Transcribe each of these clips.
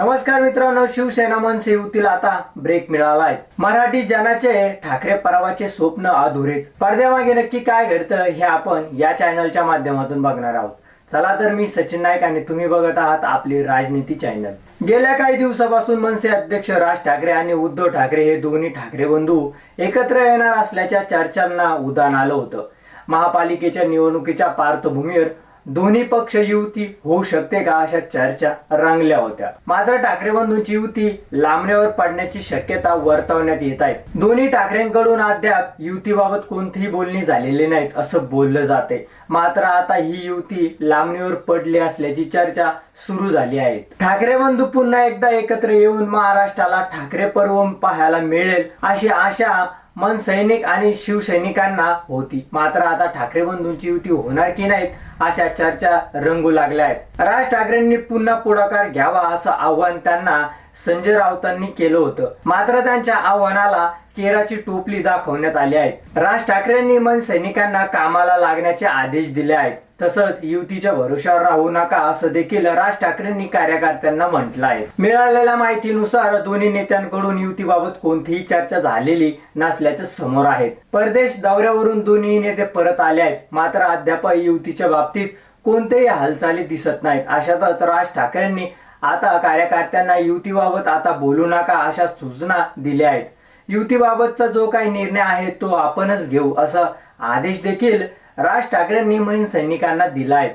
नमस्कार मित्रांनो शिवसेना मनसे युतीला आता ब्रेक मिळाला आहे मराठी जनाचे ठाकरे परावाचे स्वप्न अधुरेच. पडद्यामागे नक्की काय घडतं हे आपण या चॅनलच्या माध्यमातून बघणार आहोत. चला तर मी सचिन नाईक आणि तुम्ही बघत आहात आपली राजनीती चॅनल गेल्या काही दिवसापासून मनसे अध्यक्ष राज ठाकरे आणि उद्धव ठाकरे हे दोन्ही ठाकरे बंधू एकत्र येणार असल्याच्या चर्चांना उदाहरण आलं होतं. महापालिकेच्या निवडणुकीच्या पार्श्वभूमीवर दोन्ही पक्ष युती होऊ शकते का अशा चर्चा रंगल्या होत्या. मात्र ठाकरे बंधूंची युती लांबण्यावर पडण्याची शक्यता वर्तवण्यात येत आहे. दोन्ही ठाकरेंकडून अद्याप युतीबाबत कोणतीही बोलणी झालेली नाहीत असं बोललं जाते मात्र आता ही युती लांबणीवर पडली असल्याची चर्चा सुरू झाली आहे. ठाकरे बंधू पुन्हा एकदा एकत्र येऊन महाराष्ट्राला ठाकरे पर्व पाहायला मिळेल अशी आशा मन सैनिक आणि शिवसैनिकांना होती. मात्र आता ठाकरे बंधूंची युती होणार की नाहीत अशा चर्चा रंगू लागल्या आहेत. राज ठाकरेंनी पुन्हा पुढाकार घ्यावा असं आव्हान त्यांना संजय राऊतांनी केलं होतं. मात्र त्यांच्या आव्हानाला केराची टोपली दाखवण्यात आली आहे. राज ठाकरेंनी मन सैनिकांना कामाला लागण्याचे आदेश दिले आहेत. तसंच युतीच्या भरोशावर राहू नका असं देखील राज ठाकरेंनी कार्यकर्त्यांना म्हटलं आहे मिळालेल्या माहितीनुसार दोन्ही नेत्यांकडून युतीबाबत कोणतीही चर्चा झालेली नसल्याचं समोर आहेत. परदेश दौऱ्यावरून दोन्ही नेते परत आले आहेत. मात्र अद्याप युतीच्या बाबतीत कोणत्याही हालचाली दिसत नाहीत. अशातच राज ठाकरेंनी आता कार्यकर्त्यांना युतीबाबत आता बोलू नका अशा सूचना दिल्या आहेत. युतीबाबतचा जो काही निर्णय आहे तो आपणच घेऊ असा आदेश देखील राज ठाकरेंनी महिन सैनिकांना दिला आहे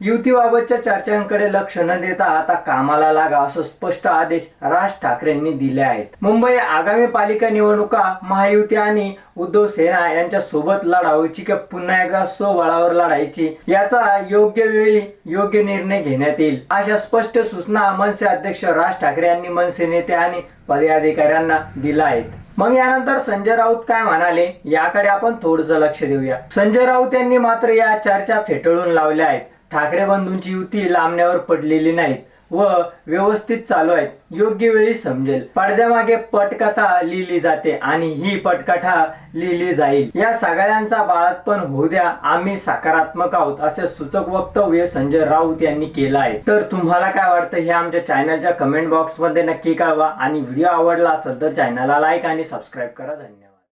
युतीबाबतच्या चर्चांकडे लक्ष न देता आता कामाला लागा असं स्पष्ट आदेश राज ठाकरेंनी दिले आहेत. मुंबई आगामी पालिका निवडणुका महायुती आणि उद्धव सेना यांच्या सोबत लढावची की पुन्हा एकदा स्वबळावर लढायची याचा योग्य वेळी योग्य निर्णय घेण्यात येईल. अशा स्पष्ट सूचना मनसे अध्यक्ष राज ठाकरे यांनी मनसे नेते आणि पदाधिकाऱ्यांना दिल्या आहेत. मग यानंतर संजय राऊत काय म्हणाले याकडे आपण थोडस लक्ष देऊया. संजय राऊत यांनी मात्र या चर्चा फेटाळून लावल्या आहेत. ठाकरे बंधूंची युती लांबण्यावर पडलेली नाहीत व व्यवस्थित चालू आहेत. योग्य वेळी समजेल. पडद्यामागे पटकथा लिहिली जाते आणि ही पटकथा लिहिली जाईल. या सगळ्यांचा बाळातपण होऊ द्या आम्ही सकारात्मक आहोत असे सूचक वक्तव्य संजय राऊत यांनी केलं आहे. तर तुम्हाला काय वाटतं हे आमच्या चॅनलच्या कमेंट बॉक्समध्ये नक्की कळवा आणि व्हिडिओ आवडला असेल तर चॅनलला लाईक आणि सबस्क्राईब करा. धन्यवाद.